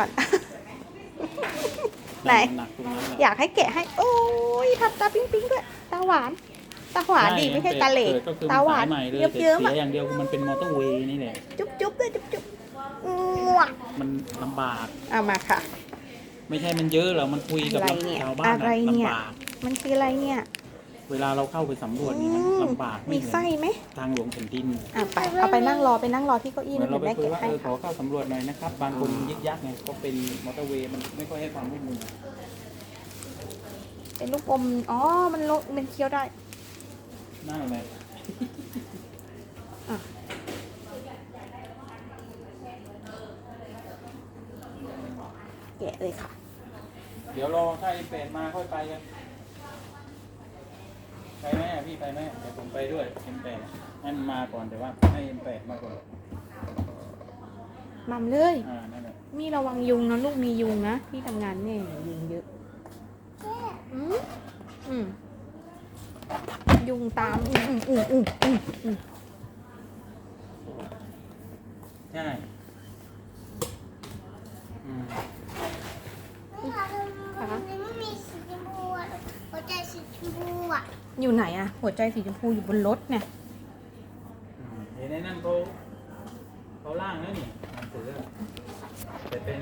ก่อน ไหน หนักตรงนั้นแหละอยากให้แกะให้ โอ้ยทำตาปิ๊งปิ๊งด้วย ตาหวาน ตาหวานดีไม่ใช่ตาเหล่กิดก็คือตาหวานสยใหม่เลยเยิ้มแต่เยิ้มเสีๆยอะอย่างเดียวคือมันเป็นมอเตอร์เวย์นี่แหละ จุ๊บจุ๊บด้วยจุ๊บจุ๊บงัวมันลำบาก เอามาค่ะ ไม่ใช่มันเยอะหรอก มันคุยกับอะไรเนี่ยชาวบ้านอะไรเนี่ย ลำบาก มันคืออะไรเนี่ย เวลาเราเข้าไปสำรวจนี่มันอืมลำบากมีเหอนไส้ไหมทางหลวงแผ่นดินอะไปเอาไปนั่งรอไปนั่งรอที่เก้าอี้เหมืนะอนเราไปเดี๋ยวแม่คุยเก็บว่าให้เออขอค่ะเข้าสำรวจหน่อยนะครับบางคนยึกยักไงก็เป็นมอเตอร์เวย์มันไม่ค่อยให้ความร่วมมือเป็นลูกอมอ๋อมันโลมันเคี้ยวได้ นั่นแหละแกะเลยค่ะ เดี๋ยวรอถ้าไอ้เป็ดมาค่อยไปกันไปไหมอะ พี่ไปไหมเดี๋ยวผมไปด้วยเอ็มแปดให้มันมาก่อนแต่ว่าให้เอ็มแปดมาก่อนมัมเลย อ่านั่นแหละมีระวังยุงนะลูกมียุงนะที่ทำงานเนี่ยยุงเยอะอืมอืมยุงตามอืมอืมอืมอืมอืมอืมใช่อืมไม่มีสีชมพูอะหัวใจสีชมพู อยู่ไหนอะหัวใจสีชมพูอยู่บนรถเนี่ยเห็นไอ้นั่นเขาเขาล่างแล้วนี่หนังสือจะแต่เป็น